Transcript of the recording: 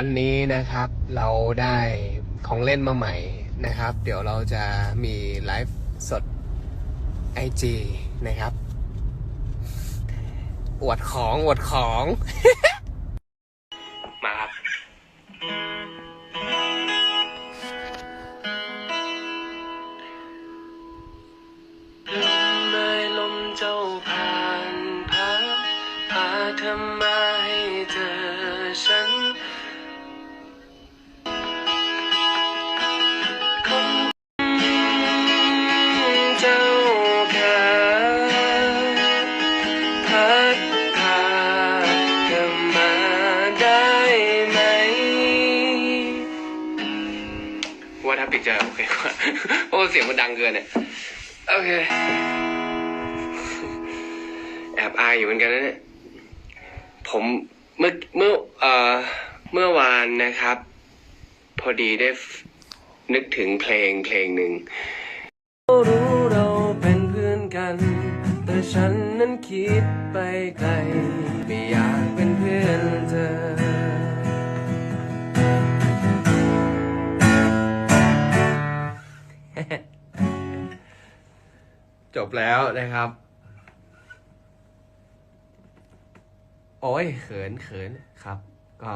วันนี้นะครับเราได้ของเล่นมาใหม่นะครับ เดี๋ยวเราจะมีไลฟ์สด IG นะครับ อวดของ อวดของ มาครับเลยลมเจ้าผ่านพาพาเธอมา ว่าถ้าปิดจะโอเคกว่าเพราะเสียงมันดังเกินเนี่ยโอเค แอบอายอยู่เหมือนกันนะเนี่ยผมเมื่อเมื่อเอ่อเมื่อวานนะครับ พอดีได้นึกถึงเพลงเพลงหนึ่งรู้เราเป็นเพื่อนกัน แต่ฉันนั้นคิดไปไกล จบแล้วนะครับ โอ้ยเขินเขินครับ ก็